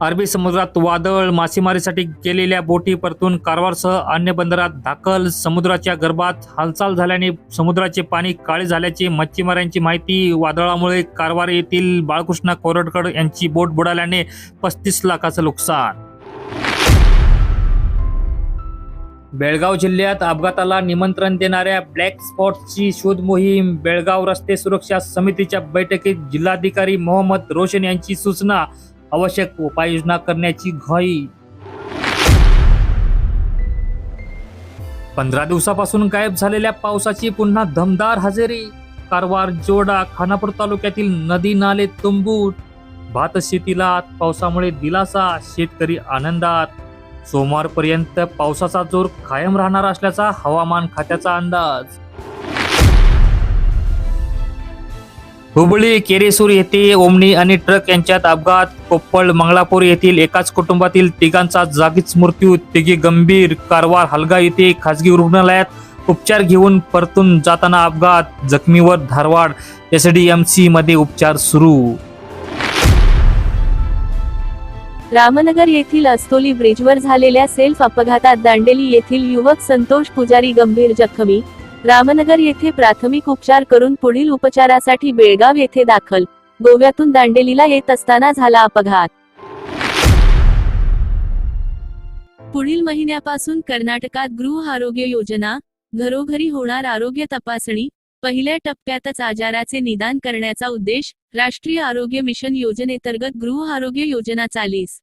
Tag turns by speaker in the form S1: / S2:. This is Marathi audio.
S1: अरबी समुद्रात वादळ मासेमारीसाठी गेलेल्या बोटी परतून कारवारसह अन्य बंदरात दाखल. समुद्राच्या गर्भात हालचाल झाल्याने समुद्राचे पाणी काळे झाल्याचे मच्छीमारांची माहिती. वादळामुळे कारवार येथील बाळकृष्ण कोरडकर यांची बोट बुडाल्याने पस्तीस लाखाचं नुकसान. बेळगाव जिल्ह्यात अपघाताला निमंत्रण देणाऱ्या ब्लॅक स्पॉटची शोध मोहीम बेळगाव रस्ते सुरक्षा समितीच्या बैठकीत जिल्हाधिकारी मोहम्मद रोशन यांची सूचना आवश्यक उपाययोजना करण्याची घाई. पंधरा दिवसापासून गायब झालेल्या पावसाची पुन्हा दमदार हजेरी. कारवार जोडा खानापूर तालुक्यातील नदी नाले तुंबूट भात शेतीला पावसामुळे दिलासा शेतकरी आनंदात. सोमवारपर्यंत पावसाचा जोर कायम राहणार असल्याचा हवामान खात्याचा अंदाज. हुबळी केरेसूर येथे ओमनी आणि ट्रक यांच्यात अपघात. कोप्पळ मंगळापूर येथील एकाच कुटुंबातील तिघांचा जागीच मृत्यू. तिघे गंभीर कारवार हलगा येथे खासगी रुग्णालयात उपचार घेऊन परतून जाताना अपघात. जखमीवर धारवाड एसडीएमसी मध्ये उपचार सुरू.
S2: रामनगर येथील अस्तोली ब्रिजवर झालेल्या सेल्फ अपघातात दांडेली येथील युवक संतोष पुजारी गंभीर जखमी. रामनगर येथे प्राथमिक उपचार करून पुढील उपचारासाठी बेळगाव येथे दाखल. गोव्यातून दांडेलीला येत असताना झाला अपघात. पुढील महिन्यापासून कर्नाटकात गृह आरोग्य योजना घरोघरी होणार आरोग्य तपासणी पहिल्या टप्प्यातच आजाराचे निदान करण्याचा उद्देश राष्ट्रीय आरोग्य मिशन योजनेतर्गत गृह आरोग्य योजना चालीस.